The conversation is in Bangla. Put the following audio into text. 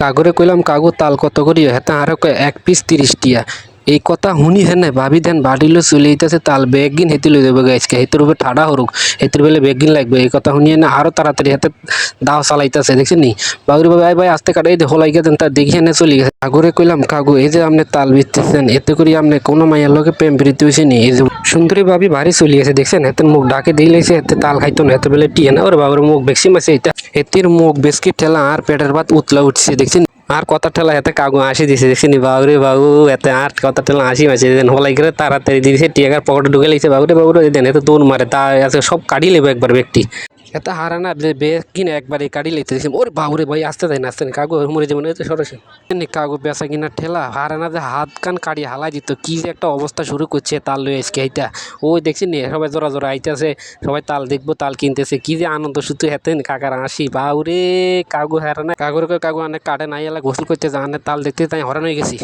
কাগরে কইলাম, কাগু, তাল কত করি হেতা আরও এক পিস তিরিশ টিয়া এই কথা শুনি হেনে ভাবি দেন বাড়িলে চলে যেতেছে তাল বেগিন হেতি লই যাবে গাইজকে হেতের উপরে ঠাডা হরুক হেতের বেলে বেগিন লাগবে। এই কথা শুনিয়ে না আরও তাড়াতাড়ি হাতে দাও চালাইতেছে দেখছেন নি? বাবুরে ভাই ভাই, আস্তে কাটাই দে হলাই গেছেন তা দেখি এনে চলে গেছে। কাগরে কইলাম, কাগু, এই যে আপনি তাল বিচতেছেন এতে করে আপনি কোনো মাইয়ার লোকে প্রেম প্রীতি হয়েছে নি? এই যে সুন্দরী ভাবি ভারী চলে গেছে, দেখছেন? এতে মুখ ডাকে দিলেছে এতে তাল খাইতো না এতে বেলে, টিয়ে না, ওরে বাবুর মুখ বেশি মাসে এটা এতির মুখ বিস্কিট ঠেলা আর পেটের ভাত উতলা উঠছে, দেখছেন? আর কথা ঠেলা এতে কাগু আসি দিছে দেখছি নি বাবুরে বাবু, এতে আর কথা ঠেলা আসি মাসি দেন হলাই করে তাড়াতাড়ি দিয়েছে টিয়াকার পকেটে ঢুকে লিখছে বাবুরে বাবুরে, দেন এতে দৌড় মারে, তা সব কাটিয়ে লেবে একবার ব্যক্তি। এত হারানা বে কিনে একবারে কাটি লেতে দেখছি ওরে বাবুরে ভাই, আসতে দেয় না, আসতে না। কাগু মরে এতে সরাসরি। এমনি কাগু বেচা কিনা ঠেলা হারানা যে হাত কান কাটি হালাই দিত, কি যে একটা অবস্থা শুরু করছে তাল লয়ে আজকে, এইটা। ওই দেখছি নি, সবাই জোরা জোরা আইতেছে, সবাই তাল দেখব, তাল কিনতেছে, কি যে আনন্দ, শুধু হেতেন কাকার আসি বাউরে কাগু হারানা কাগুর কাগু অনেক কাটে নাই, এলা গোসল করতে যা তাল দেখতে তাই হরান হয়ে গেছি।